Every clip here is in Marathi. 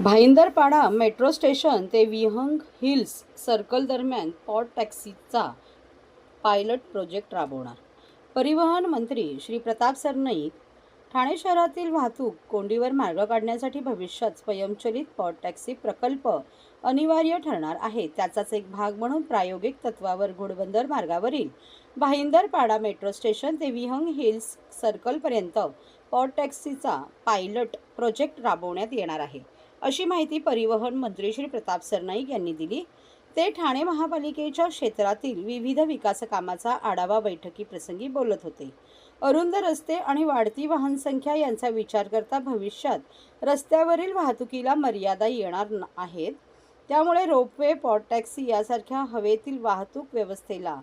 भाईंदरपाडा मेट्रो स्टेशन ते विहंग हिल्स सर्कल दरम्यान पॉट टॅक्सीचा पायलट प्रोजेक्ट राबवणार. परिवहन मंत्री श्री प्रताप सरनाईक ठाणे शहरातील वाहतूक कोंडीवर मार्ग काढण्यासाठी भविष्यात स्वयंचलित पॉट टॅक्सी प्रकल्प अनिवार्य ठरणार आहे. त्याचाच एक भाग म्हणून प्रायोगिक तत्वावर घोडबंदर मार्गावरील भाईंदरपाडा मेट्रो स्टेशन ते विहंग हिल्स सर्कलपर्यंत पॉट टॅक्सीचा पायलट प्रोजेक्ट राबवण्यात येणार आहे. अशी माहिती परिवहन मंत्री श्री प्रताप सरनाईक यांनी दिली. ते ठाणे महापालिकेच्या क्षेत्रातील विविध विकास कामाचा आढावा बैठकीप्रसंगी बोलत होते. अरुंद रस्ते आणि वाढती वाहनसंख्या यांचा विचार करता भविष्यात रस्त्यावरील वाहतुकीला मर्यादा येणार न- आहेत. त्यामुळे रोपवे पॉट टॅक्सी यासारख्या हवेतील वाहतूक व्यवस्थेला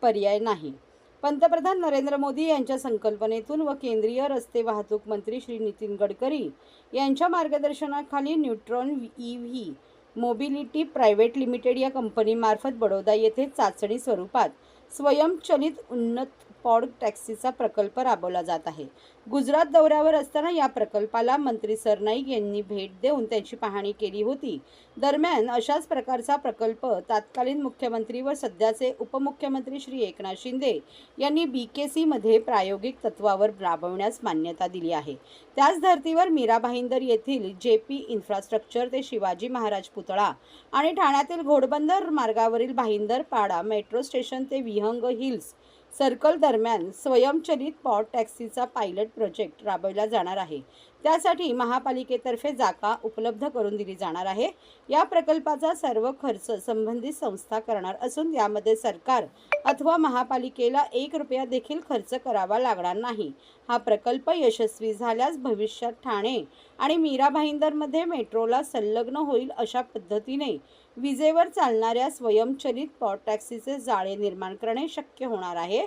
पर्याय नाही. पंतप्रधान नरेंद्र मोदी यांच्या संकल्पनेतून व केंद्रीय रस्ते वाहतूक मंत्री श्री नितीन गडकरी यांच्या मार्गदर्शनाखाली neutron E V mobility private limited या कंपनीमार्फत बडोदा येथे चाचणी स्वरूपात स्वयंचलित उन्नत पॉड टॅक्सीचा प्रकल्प राबवला जात आहे. गुजरात दौऱ्यावर असताना या प्रकल्पाला मंत्री सरनाईक यांनी भेट देऊन त्याची पाहणी केली होती. दरम्यान अशाच प्रकारचा प्रकल्प तात्कालीन मुख्यमंत्री व सध्याचे उपमुख्यमंत्री श्री एकनाथ शिंदे यांनी बी के सीमध्ये प्रायोगिक तत्वावर राबवण्यास मान्यता दिली आहे. त्याच धर्तीवर मीरा भाईंदर येथील जे पी इन्फ्रास्ट्रक्चर ते शिवाजी महाराज पुतळा आणि ठाण्यातील घोडबंदर मार्गावरील भाईंदर पाडा मेट्रो स्टेशन ते सिंहंग हिल्स सर्कल दरम्यान स्वयंचलित पॉट टॅक्सीचा पायलट प्रोजेक्ट राबवला जाणार आहे. त्यासाठी महापालिकेतर्फे जागा उपलब्ध करून दिली जाणार आहे. या प्रकल्पाचा सर्व खर्च संबंधित संस्था करणार असून यामध्ये सरकार अथवा महापालिकेला एक रुपया देखील खर्च करावा लागणार नाही. हा प्रकल्प यशस्वी झाल्यास भविष्यात ठाणे आणि मीरा भाईंदरमध्ये मेट्रोला संलग्न होईल अशा पद्धतीने विजेवर चालणाऱ्या स्वयंचलित पॉट टॅक्सीचे जाळे निर्माण करणे शक्य होणार आहे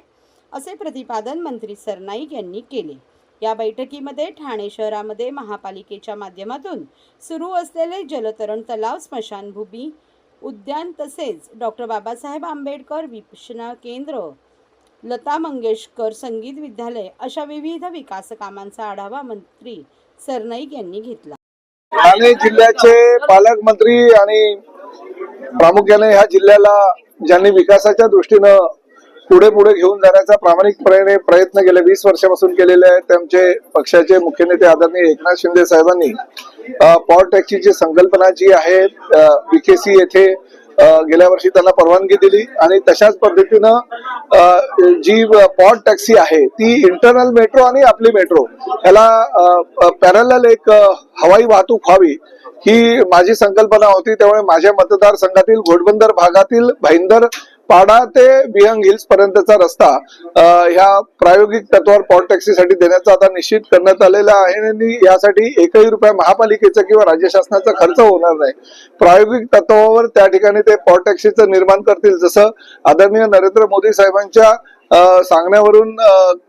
असे प्रतिपादन मंत्री सरनाईक यांनी केले. या बैठकीमध्ये ठाणे शहरामध्ये महापालिकेच्या माध्यमातून सुरू असलेले जलतरण तलाव स्मशानभूमी उद्यान तसेच डॉक्टर बाबासाहेब आंबेडकर विपशना केंद्र लता मंगेशकर संगीत विद्यालय अशा विविध विकास कामांचा आढावा मंत्री सरनाईक यांनी घेतला. ठाणे जिल्ह्याचे पालकमंत्री आणि प्रामुख्याने ह्या जिल्ह्याला ज्यांनी विकासाच्या दृष्टीनं पुढे पुढे घेऊन जाण्याचा प्रामाणिकपणे प्रयत्न गेले वीस वर्षापासून केलेले आहेत त्यांचे पक्षाचे मुख्य नेते आदरणीय एकनाथ शिंदे साहेबांनी. पॉवर टॅक्सीची संकल्पना जी आहे बीकेसी येथे गेल्या वर्षी त्यांना परवानगी दिली आणि तशाच पद्धतीनं जी पॉट टॅक्सी आहे ती इंटरनल मेट्रो आणि आपली मेट्रो याला पॅरल एक हवाई वाहतूक व्हावी ही माझी संकल्पना होती. त्यामुळे माझ्या मतदारसंघातील घोडबंदर भागातील भाईंदर पाडा ते बिहंग हिल्स पर्यंतचा रस्ता ह्या प्रायोगिक तत्वावर पॉट टॅक्सीसाठी देण्याचा आता निश्चित करण्यात आलेला आहे आणि यासाठी एकही रुपया महापालिकेचा किंवा राज्य शासनाचा खर्च होणार नाही. प्रायोगिक तत्वावर त्या ठिकाणी ते पॉट टॅक्सीचं निर्माण करतील. जसं आदरणीय नरेंद्र मोदी साहेबांच्या सांगण्यावरून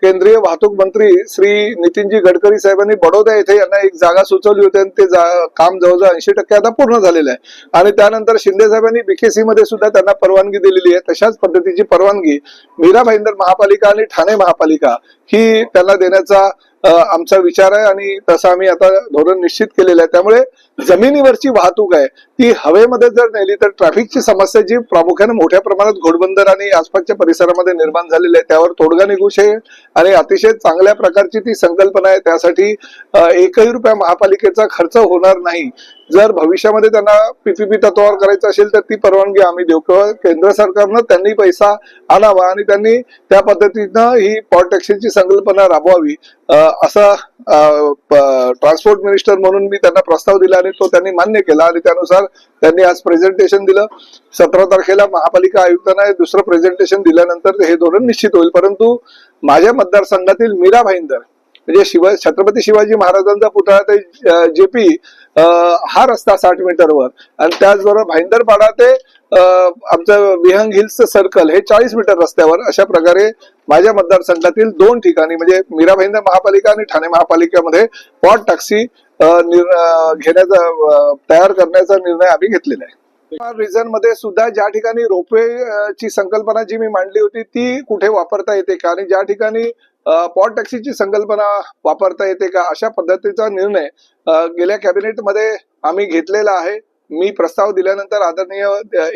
केंद्रीय वाहतूक मंत्री श्री नितीनजी गडकरी साहेबांनी बडोदा येथे यांना एक जागा सुचवली होती आणि ते जा- काम जवळजवळ ऐंशी टक्के आता पूर्ण झालेलं आहे. आणि त्यानंतर शिंदे साहेबांनी बीकेसी मध्ये सुद्धा त्यांना परवानगी दिलेली आहे. तशाच पद्धतीची परवानगी मीरा भाईंदर महापालिका आणि ठाणे महापालिका ही त्यांना देण्याचा आमचा विचार आहे आणि तसा आम्ही आता धोरण निश्चित केलेलं आहे. त्यामुळे जमिनीवरची वाहतूक आहे ती हवेमध्ये जर नेली तर ट्रॅफिकची समस्या जी प्रामुख्याने मोठ्या प्रमाणात घोडबंदर आणि आसपासच्या परिसरामध्ये निर्माण झालेली आहे त्यावर तोडगा निघू शकेल आणि अतिशय चांगल्या प्रकारची ती संकल्पना आहे. त्यासाठी एकही रुपया महापालिकेचा खर्च होणार नाही. जर भविष्यामध्ये त्यांना पीपीपी तत्वावर करायचं असेल तर ती परवानगी आम्ही देऊ किंवा केंद्र सरकारनं त्यांनी पैसा आणावा आणि त्यांनी त्या पद्धतीनं ही पॉट टॅक्सीची संकल्पना राबवावी. असा ट्रान्सपोर्ट मिनिस्टर म्हणून मी त्यांना प्रस्ताव दिला आणि तो त्यांनी मान्य केला आणि त्यानुसार त्यांनी आज प्रेझेंटेशन दिलं. सतरा तारखेला महापालिका आयुक्तांना दुसरं प्रेझेंटेशन दिल्यानंतर हे धोरण निश्चित होईल. परंतु माझ्या मतदारसंघातील मीरा भाईंदर म्हणजे शिवा छत्रपती शिवाजी महाराजांचा पुतळा ते जेपी हा रस्ता साठ मीटरवर आणि त्याचबरोबर भाईंदरपाडा ते आमचं विहंग हिल्सचं सर्कल हे चाळीस मीटर रस्त्यावर अशा प्रकारे माझ्या मतदारसंघातील दोन ठिकाणी म्हणजे मीरा भाईंदर महापालिका आणि ठाणे महापालिकेमध्ये पॉट टॅक्सी घेण्याचा तयार करण्याचा निर्णय आम्ही घेतलेला आहे. रिझनमध्ये सुद्धा ज्या ठिकाणी रोपवे ची संकल्पना जी मी मांडली होती ती कुठे वापरता येते का? आणि ज्या ठिकाणी पॉट टॅक्सीची संकल्पना वापरता येते का? अशा पद्धतीचा निर्णय गेल्या कॅबिनेटमध्ये आम्ही घेतलेला आहे. मी प्रस्ताव दिल्यानंतर आदरणीय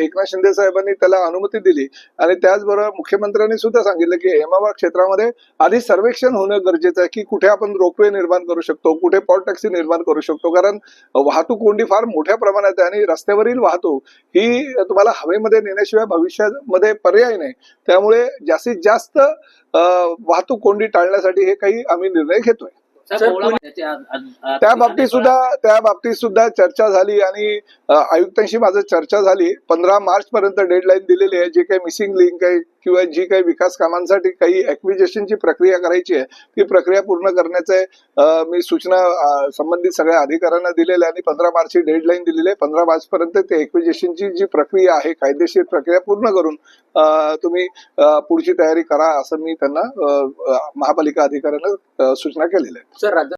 एकनाथ शिंदे साहेबांनी त्याला अनुमती दिली. आणि त्याचबरोबर मुख्यमंत्र्यांनी सुद्धा सांगितलं की हेमाबाद क्षेत्रामध्ये आधी सर्वेक्षण होणं गरजेचं आहे की कुठे आपण रोपवे निर्माण करू शकतो कुठे पॉट टॅक्सी निर्माण करू शकतो. कारण वाहतूक कोंडी फार मोठ्या प्रमाणात आहे आणि रस्त्यावरील वाहतूक ही तुम्हाला हवेमध्ये नेण्याशिवाय भविष्यामध्ये पर्याय नाही. त्यामुळे जास्तीत जास्त वाहतूक कोंडी टाळण्यासाठी हे काही आम्ही निर्णय घेतोय. त्या बाबतीत सुद्धा त्या बाबतीत सुद्धा चर्चा झाली आणि आयुक्तांशी माझं चर्चा झाली. पंधरा मार्च पर्यंत डेडलाईन दिलेली आहे. जे काही मिसिंग लिंक आहे किंवा जी काही विकास कामांसाठी काही ऍक्विजेशनची प्रक्रिया करायची आहे ती प्रक्रिया पूर्ण करण्याचे मी सूचना संबंधित सगळ्या अधिकाऱ्यांना दिलेल्या आणि पंधरा मार्चची डेडलाईन दिलेली आहे. पंधरा मार्च पर्यंत ते ऍक्विजेशनची जी प्रक्रिया आहे कायदेशीर प्रक्रिया पूर्ण करून तुम्ही पुढची तयारी करा असं मी त्यांना महापालिका अधिकाऱ्यांना सूचना केलेल्या आहे सर